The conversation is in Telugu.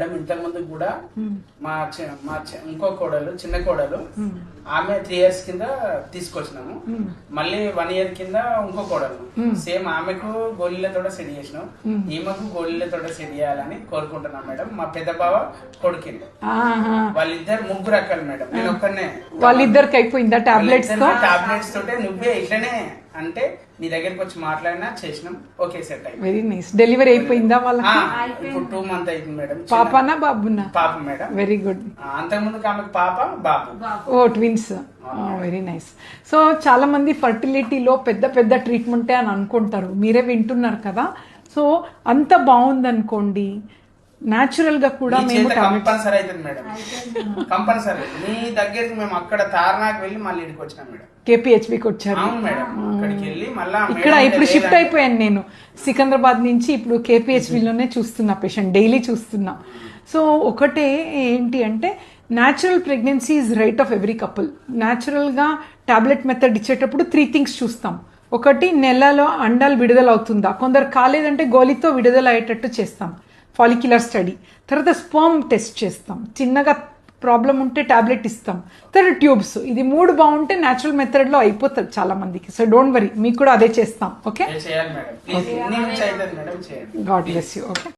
మేడం ఇంతకు ముందు కూడా మా మా ఇంకో కోడలు చిన్న కోడలు ఆమె త్రీ ఇయర్స్ కింద తీసుకొచ్చినాము. మళ్ళీ వన్ ఇయర్ కింద ఇంకో కోడలు. సేమ్ ఆమెకు గోళీలతో సెట్ చేసినాం. ఈమెకు గోళీలతో సెట్ చేయాలని కోరుకుంటున్నాం మేడం. మా పెద్ద బావ కొడుకింది. వాళ్ళిద్దరు ముగ్గురు అక్కలు మేడం. నేను ఒక్కనే. వాళ్ళిద్దరికి అయిపోయిందా టాబ్లెట్స్ టాబ్లెట్స్ తోటే నువ్వే ఇట్లనే అంటే నీ దగ్గరికి వచ్చి మాట్లాడినా చేసినాం. ఓకే సెట్ అయింది వెరీ నైస్ డెలివరీ అయిపోయిందా ఇప్పుడు టూ మంత్ అయింది మేడం. పాపనా బాబునా? పాప మేడం. వెరీ గుడ్ అంతకుముందు ఆమెకు పాప బాబు. ఓ ట్విన్స్. వెరీ నైస్ సో చాలా మంది ఫర్టిలిటీలో పెద్ద పెద్ద ట్రీట్మెంటే అని అనుకుంటారు. మీరే వింటున్నారు కదా. సో అంత బాగుందనుకోండి న్యాచురల్గా కూడా మేము కంపల్సరీ అవుతుంది మేడం. కంపల్సరీ. మీ దగ్గరికి మేము అక్కడ తారనాకు వెళ్ళి మళ్ళీ ఇక్కడికి వచ్చినాం మేడం. కేపీహెచ్బికి వచ్చారు. అవును మేడం. అక్కడికి వెళ్ళి మళ్ళా ఇక్కడ ఇప్పుడు షిఫ్ట్ అయిపోయాను నేను. సికింద్రాబాద్ నుంచి ఇప్పుడు కేపీహెచ్బిలోనే చూస్తున్నా పేషెంట్ డైలీ చూస్తున్నా. సో ఒకటే ఏంటి అంటే natural pregnancy is right of every couple న్యాచురల్గా టాబ్లెట్ మెథడ్ ఇచ్చేటప్పుడు త్రీ థింగ్స్ చూస్తాం. ఒకటి నెలలో అండాలు విడుదల అవుతుందా కొందరు కాలేదంటే గోలితో విడుదల అయ్యేటట్టు చేస్తాం. ఫాలిక్యులర్ స్టడీ తర్వాత స్పర్మ్ టెస్ట్ చేస్తాం. చిన్నగా ప్రాబ్లం ఉంటే టాబ్లెట్ ఇస్తాం. తర్వాత ట్యూబ్స్ ఇది మూడు బాగుంటే న్యాచురల్ మెథడ్లో అయిపోతుంది చాలా మందికి సో డోంట్ వరీ మీకు కూడా అదే చేస్తాం. Okay god bless you okay